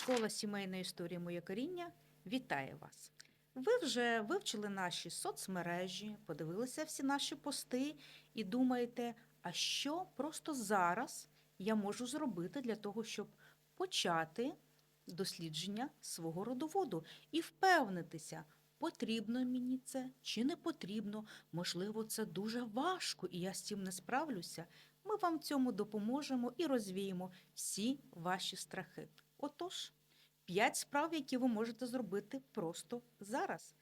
Школа сімейної історії Моє коріння вітає вас. Ви вже вивчили наші соцмережі, подивилися всі наші пости і думаєте, а що просто зараз я можу зробити для того, щоб почати дослідження свого родоводу і впевнитися, потрібно мені це чи не потрібно. Можливо, це дуже важко, і я з цим не справлюся. Ми вам в цьому допоможемо і розвіємо всі ваші страхи. Отож, п'ять справ, які ви можете зробити просто зараз.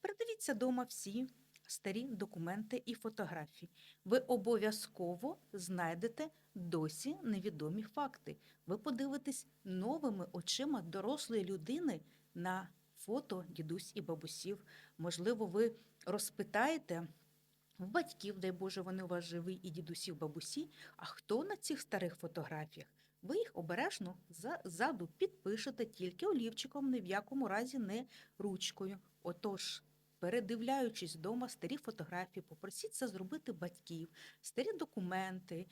Передивіться дома всі старі документи і фотографії. Ви обов'язково знайдете досі невідомі факти. Ви подивитесь новими очима дорослої людини на фото дідусь і бабусів. Можливо, ви розпитаєте в батьків, дай Боже, вони у вас живі, і дідусів, бабусі, а хто на цих старих фотографіях? Ви їх обережно ззаду підпишете тільки олівчиком, ні в якому разі не ручкою. Отож, передивляючись вдома старі фотографії, попросіть це зробити батьків, старі документи.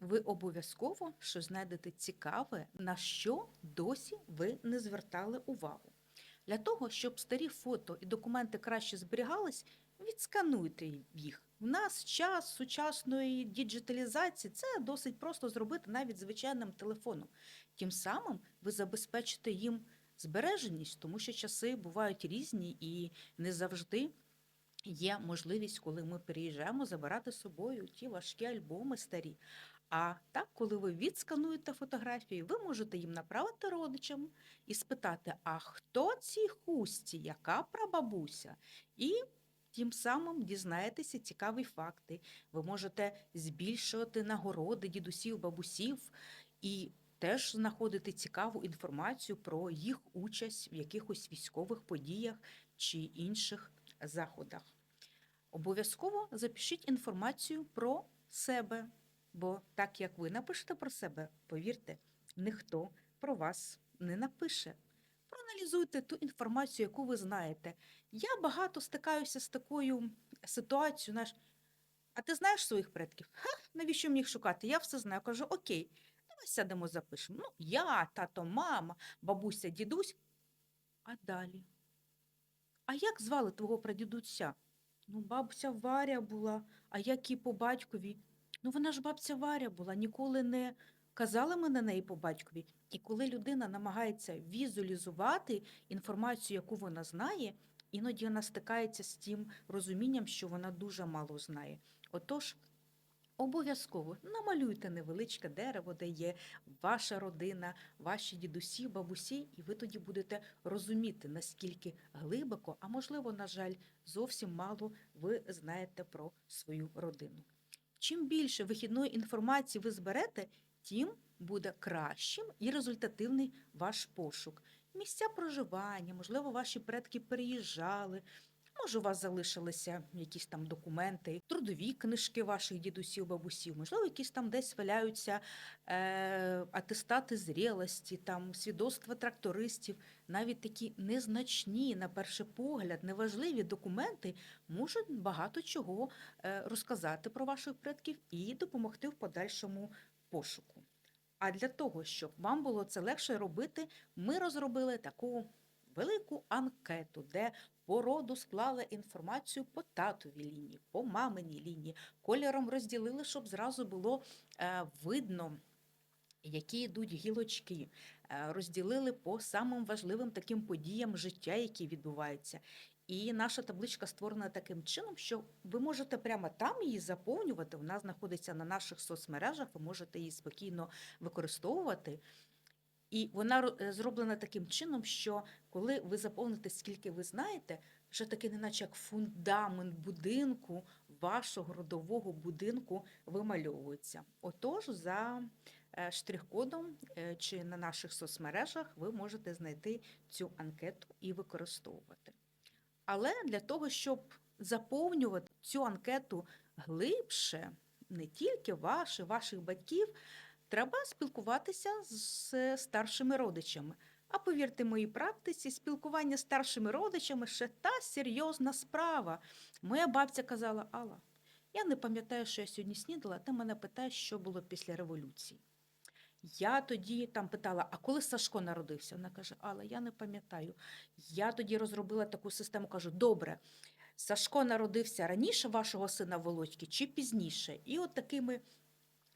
Ви обов'язково що знайдете цікаве, на що досі ви не звертали увагу. Для того, щоб старі фото і документи краще зберігались, відскануйте їх. В нас час сучасної діджиталізації це досить просто зробити навіть звичайним телефоном. Тим самим ви забезпечите їм збереженість, тому що часи бувають різні і не завжди є можливість, коли ми переїжджаємо, забирати з собою ті важкі альбоми старі. А так, коли ви відскануєте фотографії, ви можете їм направити родичам і спитати, а хто ці хусті, яка прабабуся? І тим самим дізнаєтеся цікаві факти. Ви можете збільшувати нагороди дідусів, бабусів і теж знаходити цікаву інформацію про їх участь в якихось військових подіях чи інших заходах. Обов'язково запишіть інформацію про себе, бо так як ви напишете про себе, повірте, ніхто про вас не напише. Проаналізуйте ту інформацію, яку ви знаєте. Я багато стикаюся з такою ситуацією. Знаєш, а ти знаєш своїх предків? Ха, навіщо мені їх шукати? Я все знаю. Кажу, окей, давай сядемо, запишемо. Ну, я, тато, мама, бабуся, дідусь. А далі? А як звали твого прадідуся? Ну, бабуся Варя була, а як і по батькові. Ну, вона ж бабця Варя була, ніколи не казала ми на неї по батькові. І коли людина намагається візуалізувати інформацію, яку вона знає, іноді вона стикається з тим розумінням, що вона дуже мало знає. Отож, обов'язково намалюйте невеличке дерево, де є ваша родина, ваші дідусі, бабусі, і ви тоді будете розуміти, наскільки глибоко, а можливо, на жаль, зовсім мало ви знаєте про свою родину. Чим більше вихідної інформації ви зберете, тим буде кращим і результативний ваш пошук. Місця проживання, можливо, ваші предки переїжджали, може, у вас залишилися якісь там документи, трудові книжки ваших дідусів, бабусів, можливо, якісь там десь валяються е, атестати зрілості, там свідоцтва трактористів, навіть такі незначні, на перший погляд, неважливі документи можуть багато чого е, розказати про ваших предків і допомогти в подальшому пошуку. А для того, щоб вам було це легше робити, ми розробили таку велику анкету, де по роду склали інформацію по татовій лінії, по маминій лінії, кольором розділили, щоб зразу було е, видно. Які йдуть гілочки, е, розділили по самим важливим таким подіям життя, які відбуваються. І наша табличка створена таким чином, що ви можете прямо там її заповнювати. Вона знаходиться на наших соцмережах, ви можете її спокійно використовувати. І вона е, зроблена таким чином, що коли ви заповните, скільки ви знаєте, вже таки, неначе як фундамент будинку, вашого родового будинку вимальовується. Отож, за штрих-кодом е, чи на наших соцмережах ви можете знайти цю анкету і використовувати. Але для того, щоб заповнювати цю анкету глибше, не тільки ваші, ваших батьків, треба спілкуватися з старшими родичами. А повірте моїй практиці, спілкування з старшими родичами ще та серйозна справа. Моя бабця казала: Алла, я не пам'ятаю, що я сьогодні снідала, ти мене питаєш, що було після революції. Я тоді там питала, а коли Сашко народився? Вона каже: Алла, я не пам'ятаю. Я тоді розробила таку систему, кажу: добре, Сашко народився раніше вашого сина Володьки чи пізніше? І от такими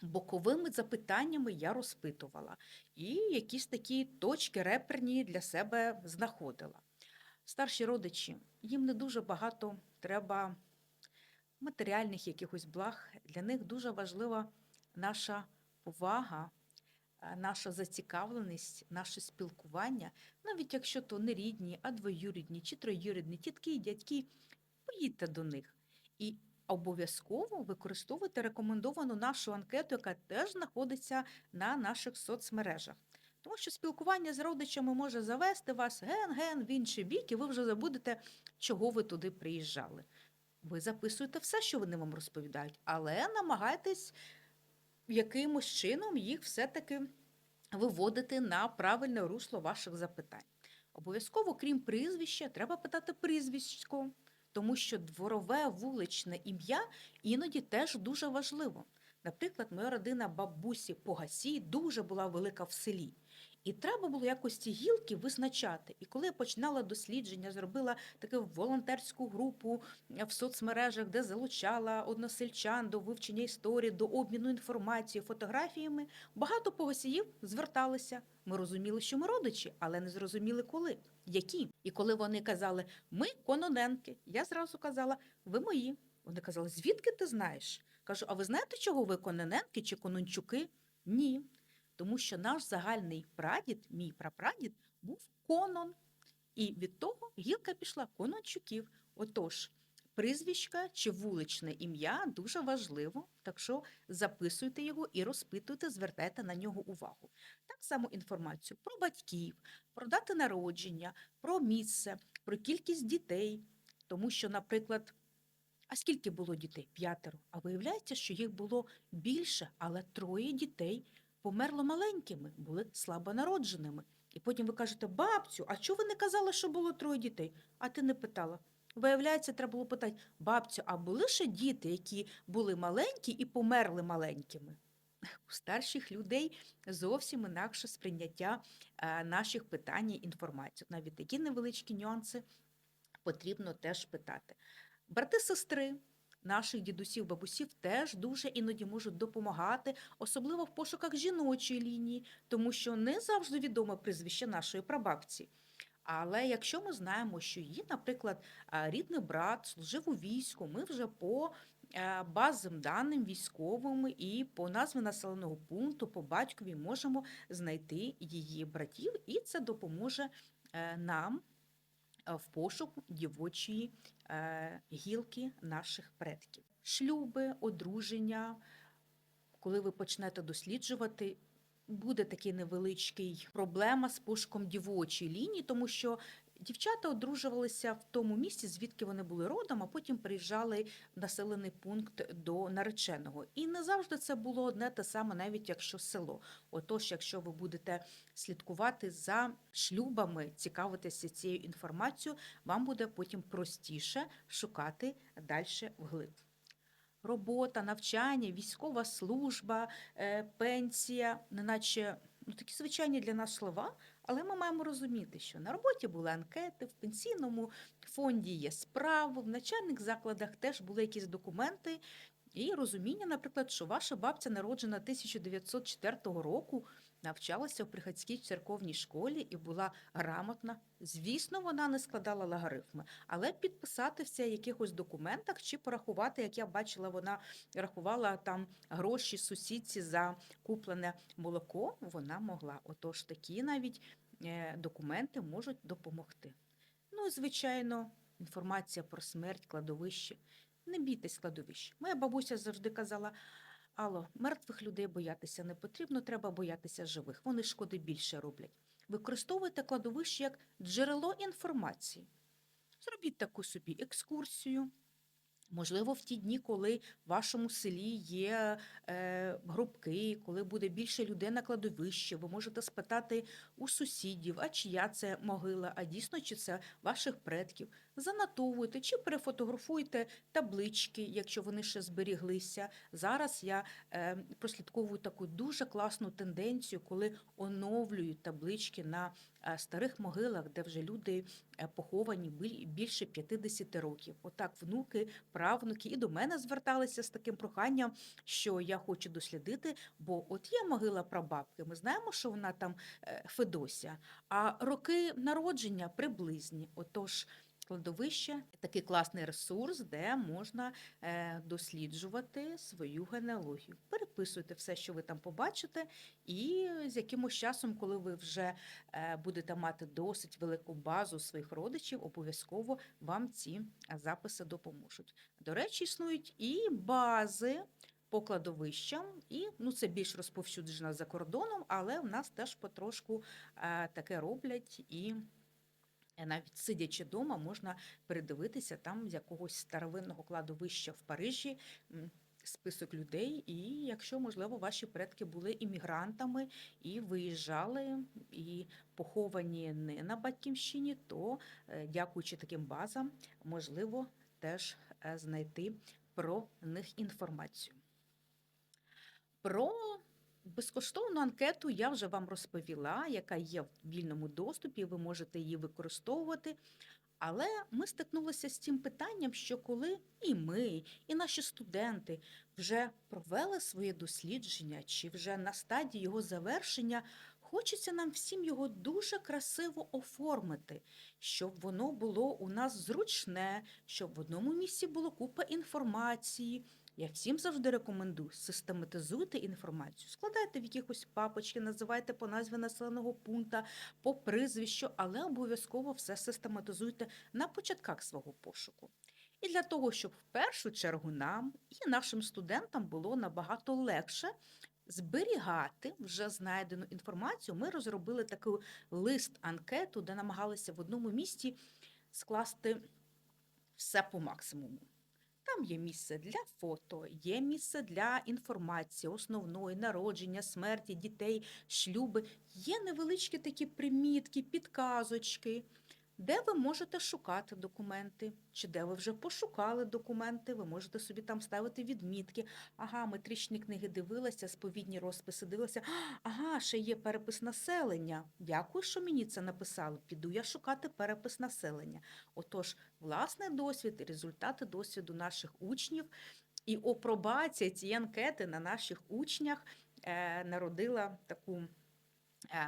боковими запитаннями я розпитувала. І якісь такі точки реперні для себе знаходила. Старші родичі, їм не дуже багато треба матеріальних якихось благ. Для них дуже важлива наша повага, наша зацікавленість, наше спілкування, навіть якщо то не рідні, а двоюрідні чи троюрідні, тітки, і дядьки, поїдьте до них. І обов'язково використовуйте рекомендовану нашу анкету, яка теж знаходиться на наших соцмережах. Тому що спілкування з родичами може завести вас ген-ген в інший бік, і ви вже забудете, чого ви туди приїжджали. Ви записуєте все, що вони вам розповідають, але намагайтесь якимось чином їх все-таки виводити на правильне русло ваших запитань. Обов'язково, крім прізвища, треба питати прізвисько, тому що дворове вуличне ім'я іноді теж дуже важливо. Наприклад, моя родина бабусі Погасій дуже була велика в селі. І треба було якось ці гілки визначати. І коли я починала дослідження, зробила таку волонтерську групу е, в соцмережах, де залучала односельчан до вивчення історії, до обміну інформацією, фотографіями, багато погасіїв зверталися. Ми розуміли, що ми родичі, але не зрозуміли коли, які. І коли вони казали, ми кононенки, я зразу казала, ви мої. Вони казали, звідки ти знаєш? Кажу, а ви знаєте, чого ви кононенки чи конончуки? Ні. Тому що наш загальний прадід, мій прапрадід, був конон. І від того гілка пішла конончуків. Отож, прізвиська чи вуличне ім'я дуже важливо, так що записуйте його і розпитуйте, звертайте на нього увагу. Так само інформацію про батьків, про дати народження, про місце, про кількість дітей. Тому що, наприклад, а скільки було дітей? П'ятеро. А виявляється, що їх було більше, але троє дітей померло маленькими, були слабонародженими. І потім ви кажете, бабцю, а чого ви не казали, що було троє дітей? А ти не питала. Виявляється, треба було питати, бабцю, а були ще діти, які були маленькі і померли маленькими? У старших людей зовсім інакше сприйняття е, наших питань і інформації. Навіть такі невеличкі нюанси потрібно теж питати. Брати, сестри наших дідусів, бабусів теж дуже іноді можуть допомагати, особливо в пошуках жіночої лінії, тому що не завжди відоме прізвище нашої прабабці. Але якщо ми знаємо, що її, наприклад, рідний брат служив у війську, ми вже по е, базовим даним військовим і по назві населеного пункту, по батькові можемо знайти її братів, і це допоможе е, нам в пошуку дівочої е, гілки наших предків. Шлюби, одруження, коли ви почнете досліджувати, буде такий невеличкий проблема з пошуком дівочої лінії, тому що дівчата одружувалися в тому місці, звідки вони були родом, а потім приїжджали в населений пункт до нареченого. І не завжди це було одне те саме, навіть якщо село. Отож, якщо ви будете слідкувати за шлюбами, цікавитися цією інформацією, вам буде потім простіше шукати далі вглиб. Робота, навчання, військова служба, е, пенсія, неначе ну, такі звичайні для нас слова, але ми маємо розуміти, що на роботі були анкети, в пенсійному фонді є справи, в начальних закладах теж були якісь документи. І розуміння, наприклад, що ваша бабця народжена 1904 року, навчалася в приходській церковній школі і була грамотна. Звісно, вона не складала логарифми, але підписатися в якихось документах чи порахувати, як я бачила, вона рахувала там гроші сусідці за куплене молоко, вона могла. Отож, такі навіть е, документи можуть допомогти. Ну звичайно, інформація про смерть, кладовище. Не бійтесь кладовищ. Моя бабуся завжди казала: Алло, мертвих людей боятися не потрібно, треба боятися живих. Вони шкоди більше роблять. Використовуйте кладовище як джерело інформації. Зробіть таку собі екскурсію. Можливо, в ті дні, коли в вашому селі є е, групки, коли буде більше людей на кладовищі, ви можете спитати у сусідів, а чия це могила, а дійсно чи це ваших предків. Занотовуйте чи перефотографуйте таблички, якщо вони ще зберіглися. Зараз я е, прослідковую таку дуже класну тенденцію, коли оновлюють таблички на е, старих могилах, де вже люди е, поховані більше 50 років. Отак внуки, правнуки і до мене зверталися з таким проханням, що я хочу дослідити, бо от є могила прабабки. Ми знаємо, що вона там Федося, а роки народження приблизні. Отож. Кладовище такий класний ресурс, де можна е, досліджувати свою генеалогію. Переписуйте все, що ви там побачите, і з якимось часом, коли ви вже е, будете мати досить велику базу своїх родичів, обов'язково вам ці записи допоможуть. До речі, існують і бази по кладовищам, і ну це більш розповсюджено за кордоном, але в нас теж потрошку е, таке роблять і. Е, Навіть сидячи вдома, можна передивитися там з якогось старовинного кладовища в Парижі список людей. І якщо, можливо, ваші предки були іммігрантами і виїжджали, і поховані не на батьківщині, то, е, дякуючи таким базам, можливо теж е, знайти про них інформацію. Про безкоштовну анкету я вже вам розповіла, яка є в вільному доступі, ви можете її використовувати. Але ми стикнулися з цим питанням, що коли і ми, і наші студенти вже провели своє дослідження, чи вже на стадії його завершення, хочеться нам всім його дуже красиво оформити, щоб воно було у нас зручне, щоб в одному місці було купа інформації. Я всім завжди рекомендую систематизуйте інформацію, складайте в якихось папочки, називайте по назві населеного пункта, по прізвищу, але обов'язково все систематизуйте на початках свого пошуку. І для того, щоб в першу чергу нам і нашим студентам було набагато легше зберігати вже знайдену інформацію, ми розробили такий лист-анкету, де намагалися в одному місці скласти все по максимуму. Там є місце для фото, є місце для інформації, основної, народження, смерті, дітей, шлюби. Є невеличкі такі примітки, підказочки, де ви можете шукати документи, чи де ви вже пошукали документи, ви можете собі там ставити відмітки. Ага, метричні книги дивилася, сповідні розписи дивилася. Ага, ще є перепис населення. Дякую, що мені це написали. Піду я шукати перепис населення. Отож, власний досвід і результати досвіду наших учнів і опробація цієї анкети на наших учнях е, народила таку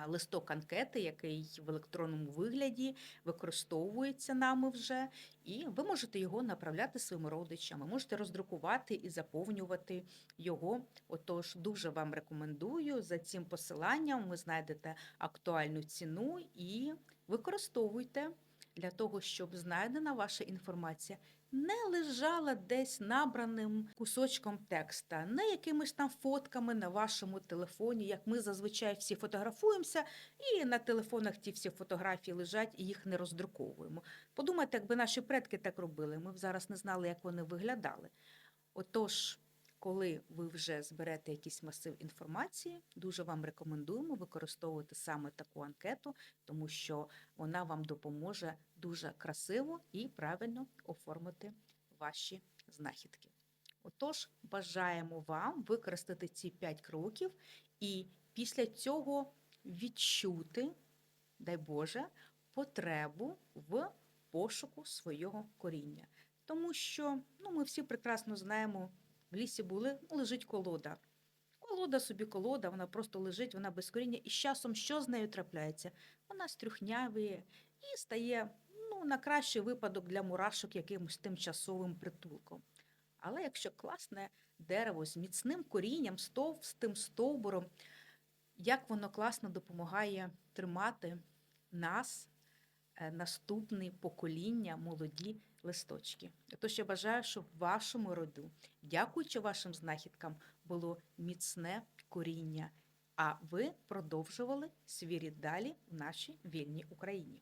листок анкети, який в електронному вигляді використовується нами вже, і ви можете його направляти своїм родичам, ви можете роздрукувати і заповнювати його. Отож, дуже вам рекомендую за цим посиланням. Ви знайдете актуальну ціну і використовуйте для того, щоб знайдена ваша інформація не лежала десь набраним кусочком текста, не якимись там фотками на вашому телефоні, як ми зазвичай всі фотографуємося, і на телефонах ті всі фотографії лежать і їх не роздруковуємо. Подумайте, якби наші предки так робили, ми б зараз не знали, як вони виглядали. Отож, коли ви вже зберете якийсь масив інформації, дуже вам рекомендуємо використовувати саме таку анкету, тому що вона вам допоможе дуже красиво і правильно оформити ваші знахідки. Отож, бажаємо вам використати ці 5 кроків і після цього відчути, дай Боже, потребу в пошуку свого коріння. Тому що ну, ми всі прекрасно знаємо, в лісі були, ну, лежить колода. Колода собі колода, вона просто лежить, вона без коріння, і з часом що з нею трапляється? Вона стрюхнявіє і стає ну, на кращий випадок для мурашок якимось тимчасовим притулком. Але якщо класне дерево з міцним корінням, з товстим стовбуром, як воно класно допомагає тримати нас, е, наступне покоління, молоді листочки. Тож я бажаю, щоб в вашому роду, дякуючи вашим знахідкам, було міцне коріння, а ви продовжували свій рід далі в нашій вільній Україні.